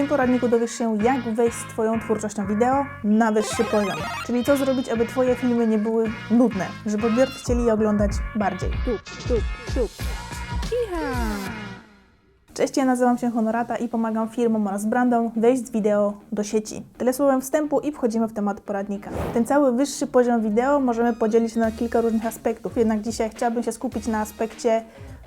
tym poradniku dowiesz się, jak wejść z Twoją twórczością wideo na wyższy poziom. Czyli co zrobić, aby Twoje filmy nie były nudne, żeby odbiorcy chcieli je oglądać bardziej. Tup, tup, tup. Iha! Cześć, ja nazywam się Honorata i pomagam firmom oraz brandom wejść z wideo do sieci. Tyle słowem wstępu i wchodzimy w temat poradnika. Ten cały wyższy poziom wideo możemy podzielić na kilka różnych aspektów, jednak dzisiaj chciałabym się skupić na aspekcie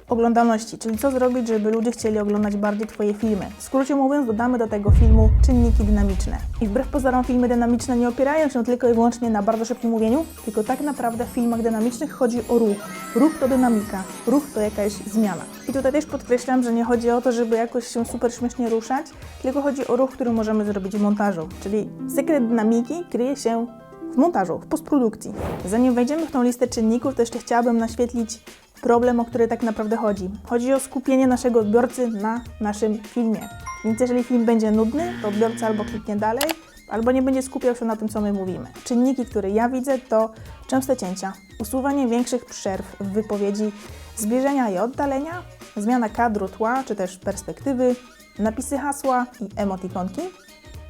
oglądalności, czyli co zrobić, żeby ludzie chcieli oglądać bardziej Twoje filmy. W skrócie mówiąc, dodamy do tego filmu czynniki dynamiczne. I wbrew pozorom filmy dynamiczne nie opierają się tylko i wyłącznie na bardzo szybkim mówieniu, tylko tak naprawdę w filmach dynamicznych chodzi o ruch. Ruch to dynamika, ruch to jakaś zmiana. I tutaj też podkreślam, że nie chodzi o to, żeby jakoś się super śmiesznie ruszać, tylko chodzi o ruch, który możemy zrobić w montażu. Czyli sekret dynamiki kryje się w montażu, w postprodukcji. Zanim wejdziemy w tą listę czynników, to jeszcze chciałabym naświetlić problem, o który tak naprawdę chodzi. Chodzi o skupienie naszego odbiorcy na naszym filmie. Więc jeżeli film będzie nudny, to odbiorca albo kliknie dalej, albo nie będzie skupiał się na tym, co my mówimy. Czynniki, które ja widzę, to częste cięcia, usuwanie większych przerw w wypowiedzi, zbliżenia i oddalenia, zmiana kadru tła czy też perspektywy, napisy hasła i emotikonki,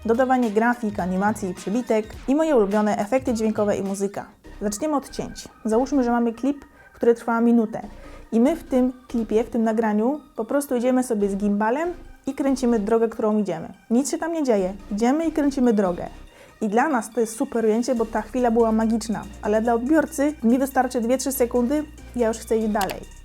dodawanie grafik, animacji i przybitek i moje ulubione efekty dźwiękowe i muzyka. Zaczniemy od cięć. Załóżmy, że mamy klip, który trwa minutę i my w tym klipie, w tym nagraniu po prostu idziemy sobie z gimbalem i kręcimy drogę, którą idziemy. Nic się tam nie dzieje. Idziemy i kręcimy drogę. I dla nas to jest super ujęcie, bo ta chwila była magiczna, ale dla odbiorcy mi wystarczy 2-3 sekundy, ja już chcę iść dalej.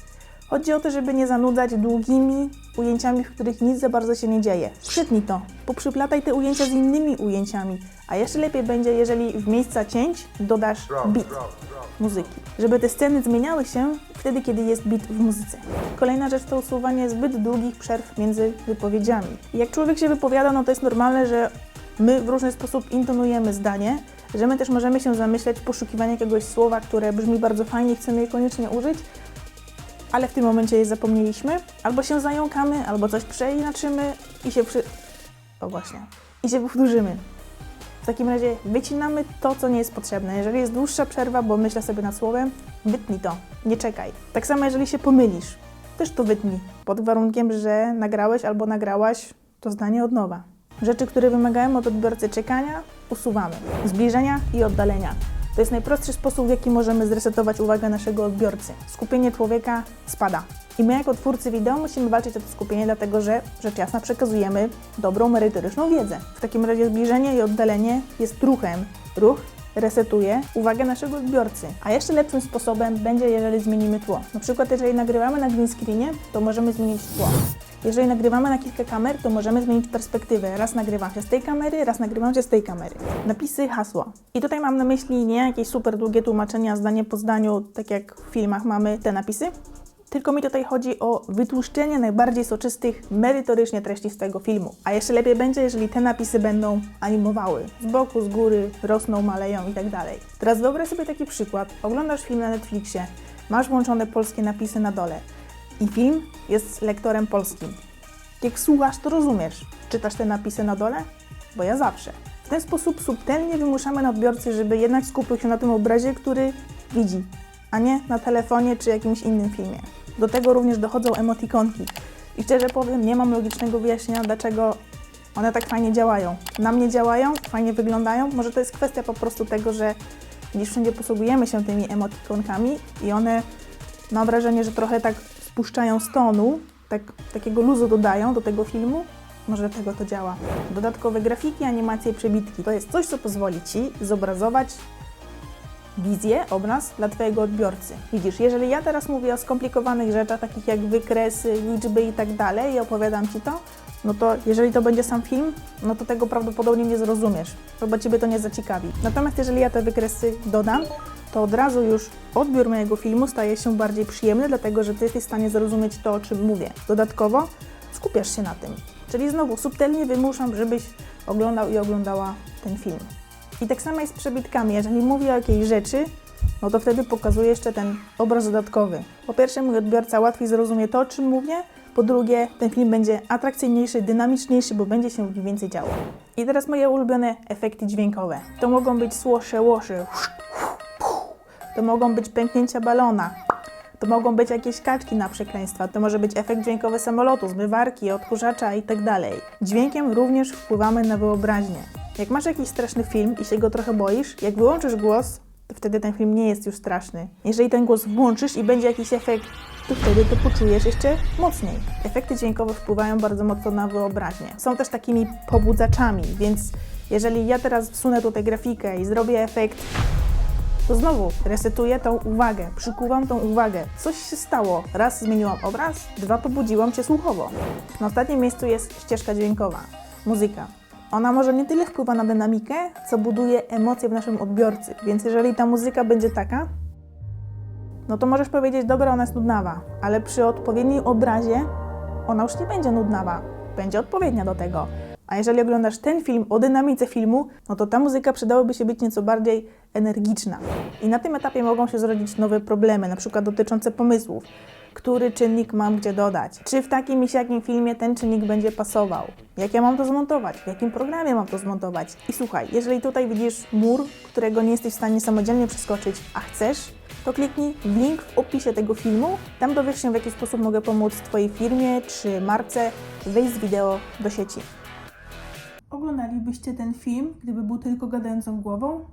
Chodzi o to, żeby nie zanudzać długimi ujęciami, w których nic za bardzo się nie dzieje. Przytnij to, poprzyplataj te ujęcia z innymi ujęciami, a jeszcze lepiej będzie, jeżeli w miejsca cięć dodasz beat muzyki, żeby te sceny zmieniały się wtedy, kiedy jest beat w muzyce. Kolejna rzecz to usuwanie zbyt długich przerw między wypowiedziami. Jak człowiek się wypowiada, no to jest normalne, że my w różny sposób intonujemy zdanie, że my też możemy się zamyśleć w poszukiwaniu jakiegoś słowa, które brzmi bardzo fajnie i chcemy je koniecznie użyć, ale w tym momencie je zapomnieliśmy, albo się zająkamy, albo coś przeinaczymy i się przy... O właśnie. I się powtórzymy. W takim razie wycinamy to, co nie jest potrzebne. Jeżeli jest dłuższa przerwa, bo myślę sobie nad słowem, wytnij to, nie czekaj. Tak samo jeżeli się pomylisz, też to wytnij, pod warunkiem, że nagrałeś albo nagrałaś to zdanie od nowa. Rzeczy, które wymagają od odbiorcy czekania, usuwamy. Zbliżenia i oddalenia. To jest najprostszy sposób, w jaki możemy zresetować uwagę naszego odbiorcy. Skupienie człowieka spada. I my jako twórcy wideo musimy walczyć o to skupienie, dlatego że rzecz jasna przekazujemy dobrą, merytoryczną wiedzę. W takim razie zbliżenie i oddalenie jest ruchem. Ruch resetuje uwagę naszego odbiorcy. A jeszcze lepszym sposobem będzie, jeżeli zmienimy tło. Na przykład, jeżeli nagrywamy na green screenie, to możemy zmienić tło. Jeżeli nagrywamy na kilka kamer, to możemy zmienić perspektywę. Raz nagrywam się z tej kamery, raz nagrywam się z tej kamery. Napisy, hasła. I tutaj mam na myśli nie jakieś super długie tłumaczenia zdanie po zdaniu, tak jak w filmach mamy te napisy, tylko mi tutaj chodzi o wytłuszczenie najbardziej soczystych, merytorycznie treści z tego filmu. A jeszcze lepiej będzie, jeżeli te napisy będą animowały. Z boku, z góry, rosną, maleją i tak dalej. Teraz wyobraź sobie taki przykład. Oglądasz film na Netflixie, masz włączone polskie napisy na dole i film jest lektorem polskim. Jak słuchasz, to rozumiesz. Czytasz te napisy na dole? Bo ja zawsze. W ten sposób subtelnie wymuszamy na odbiorcy, żeby jednak skupił się na tym obrazie, który widzi, a nie na telefonie czy jakimś innym filmie. Do tego również dochodzą emotikonki. I szczerze powiem, nie mam logicznego wyjaśnienia, dlaczego one tak fajnie działają. Na mnie działają, fajnie wyglądają. Może to jest kwestia po prostu tego, że gdzieś wszędzie posługujemy się tymi emotikonkami i one, mam wrażenie, że trochę tak spuszczają z tonu, tak, takiego luzu dodają do tego filmu. Może tego to działa. Dodatkowe grafiki, animacje, przebitki. To jest coś, co pozwoli Ci zobrazować wizję, obraz dla Twojego odbiorcy. Widzisz, jeżeli ja teraz mówię o skomplikowanych rzeczach, takich jak wykresy, liczby i tak dalej i opowiadam Ci to, no to jeżeli to będzie sam film, no to tego prawdopodobnie nie zrozumiesz, bo Ciebie to nie zaciekawi. Natomiast jeżeli ja te wykresy dodam, to od razu już odbiór mojego filmu staje się bardziej przyjemny, dlatego że Ty jesteś w stanie zrozumieć to, o czym mówię. Dodatkowo skupiasz się na tym. Czyli znowu subtelnie wymuszam, żebyś oglądał i oglądała ten film. I tak samo jest z przebitkami. Jeżeli mówię o jakiejś rzeczy, no to wtedy pokazuję jeszcze ten obraz dodatkowy. Po pierwsze, mój odbiorca łatwiej zrozumie to, o czym mówię. Po drugie, ten film będzie atrakcyjniejszy, dynamiczniejszy, bo będzie się w nim więcej działo. I teraz moje ulubione efekty dźwiękowe. To mogą być słosze, łosze. To mogą być pęknięcia balona. To mogą być jakieś kaczki na przekleństwa, to może być efekt dźwiękowy samolotu, zmywarki, odkurzacza itd. Dźwiękiem również wpływamy na wyobraźnię. Jak masz jakiś straszny film i się go trochę boisz, jak wyłączysz głos, to wtedy ten film nie jest już straszny. Jeżeli ten głos włączysz i będzie jakiś efekt, to wtedy to poczujesz jeszcze mocniej. Efekty dźwiękowe wpływają bardzo mocno na wyobraźnię. Są też takimi pobudzaczami, więc jeżeli ja teraz wsunę tutaj grafikę i zrobię efekt to znowu resetuję tą uwagę, przykuwam tą uwagę. Coś się stało. Raz zmieniłam obraz, dwa pobudziłam cię słuchowo. Na ostatnim miejscu jest ścieżka dźwiękowa, muzyka. Ona może nie tyle wpływa na dynamikę, co buduje emocje w naszym odbiorcy. Więc jeżeli ta muzyka będzie taka, no to możesz powiedzieć, dobra, ona jest nudnawa, ale przy odpowiednim obrazie ona już nie będzie nudnawa, będzie odpowiednia do tego. A jeżeli oglądasz ten film o dynamice filmu, no to ta muzyka przydałoby się być nieco bardziej energiczna. I na tym etapie mogą się zrodzić nowe problemy, na przykład dotyczące pomysłów. Który czynnik mam gdzie dodać? Czy w takim i siakim filmie ten czynnik będzie pasował? Jak ja mam to zmontować? W jakim programie mam to zmontować? I słuchaj, jeżeli tutaj widzisz mur, którego nie jesteś w stanie samodzielnie przeskoczyć, a chcesz, to kliknij w link w opisie tego filmu. Tam dowiesz się, w jaki sposób mogę pomóc Twojej firmie czy marce wejść z wideo do sieci. Oglądalibyście ten film, gdyby był tylko gadającą głową?